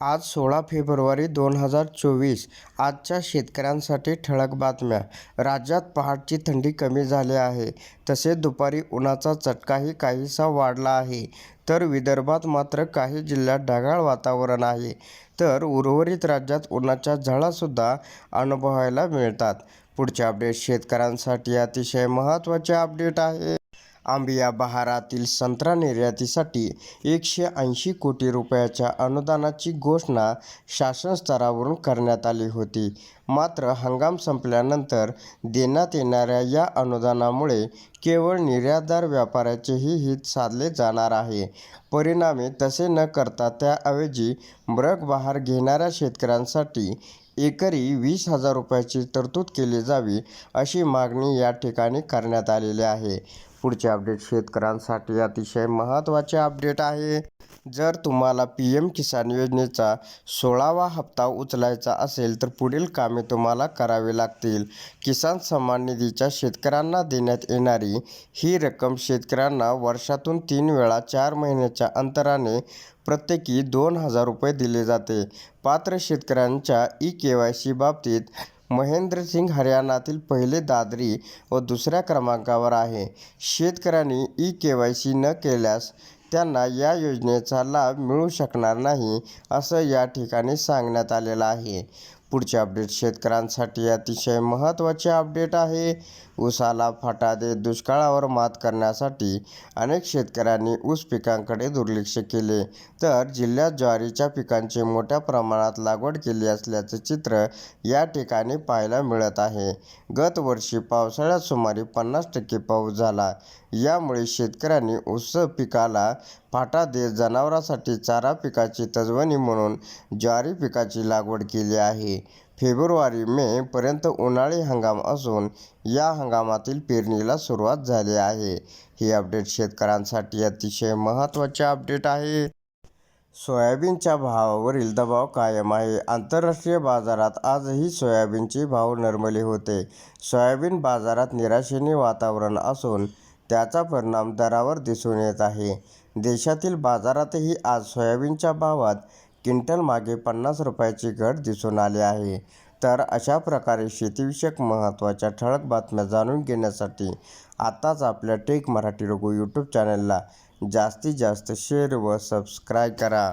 आज सोळा फेब्रुवारी दोन हजार चोवीस. आजच्या शेतकऱ्यांसाठी ठळक बातम्या. राज्यात पहाटची थंडी कमी झाली आहे. तसेच दुपारी उन्हाचा चटकाही काहीसा वाढला आहे. तर विदर्भात मात्र काही जिल्ह्यात ढगाळ वातावरण आहे. तर उर्वरित राज्यात उन्हाच्या झळासुद्धा अनुभवायला मिळतात. पुढचे अपडेट शेतकऱ्यांसाठी अतिशय महत्त्वाचे अपडेट आहे. आंबिया बहारातील संत्रा निर्यातीसाठी एकशे ऐंशी कोटी रुपयाच्या अनुदानाची घोषणा शासन स्तरावरून करण्यात आली होती. मात्र हंगाम संपल्यानंतर देण्यात येणाऱ्या या अनुदानामुळे केवळ निर्यातदार व्यापाऱ्याचेही हित साधले जाणार आहे. परिणामी तसे न करता त्याऐवजी मृग बहार घेणाऱ्या शेतकऱ्यांसाठी एकरी वीस हजार रुपयाची तरतूद केली जावी अशी मागणी या ठिकाणी करण्यात आलेली आहे. पुढचे अपडेट शेतकऱ्यांसाठी अतिशय महत्त्वाचे अपडेट आहे. जर तुम्हाला पी एम किसान योजनेचा सोळावा हप्ता उचलायचा असेल तर पुढील कामे तुम्हाला करावी लागतील. किसान सन्मान निधीच्या शेतकऱ्यांना देण्यात येणारी ही रक्कम शेतकऱ्यांना वर्षातून तीन वेळा चार महिन्याच्या अंतराने प्रत्येकी दोन हजार रुपये दिले जाते. पात्र शेतकऱ्यांच्या ई के वाय सी बाबतीत महेंद्रसिंग हरियाणातील पहिले दादरी व दुसऱ्या क्रमांकावर आहे. शेतकऱ्यांनी ई के वाय सी न केल्यास त्यांना या योजनेचा लाभ मिळू शकणार नाही असं या ठिकाणी सांगण्यात आलेलं आहे. पुढचे अपडेट शेतकऱ्यांसाठी अतिशय महत्त्वाचे अपडेट आहे. ऊसाला फाटा देत दुष्काळावर मात करण्यासाठी अनेक शेतकऱ्यांनी ऊस पिकांकडे दुर्लक्ष केले. तर जिल्ह्यात ज्वारीच्या पिकांची मोठ्या प्रमाणात लागवड केली असल्याचे चित्र या ठिकाणी पाहायला मिळत आहे. गत वर्षी पावसाळ्यात सुमारे पन्नास टक्के पाऊस झाला. यामुळे शेतकऱ्यांनी ऊस पिकाला फाटा देत जनावरांसाठी चारा पिकाची तजवणी म्हणून ज्वारी पिकाची लागवड केली आहे. फेब्रुवारी मे पर्यंत उन्हाळी हंगाम असून या हंगामातील पेरणीला सुरुवात झाली आहे. ही अपडेट शेतकऱ्यांसाठी अतिशय महत्त्वाचे अपडेट आहे. सोयाबीनच्या भावावरील दबाव कायम आहे. आंतरराष्ट्रीय बाजारात आजही सोयाबीनचे भाव नरमले होते. सोयाबीन बाजारात निराशेने वातावरण असून त्याचा परिणाम दरावर दिसून येत आहे. देशातील बाजारातही आज सोयाबीनच्या भावात क्विंटल मागे पन्नास रुपयाची घट दिसून आली आहे. तर अशा प्रकारे शेतीविषयक महत्त्वाच्या ठळक बातम्या जाणून घेण्यासाठी आत्ताच आपल्या टेक मराठी रघु यूट्यूब चॅनलला जास्तीत जास्त शेअर व सबस्क्राईब करा.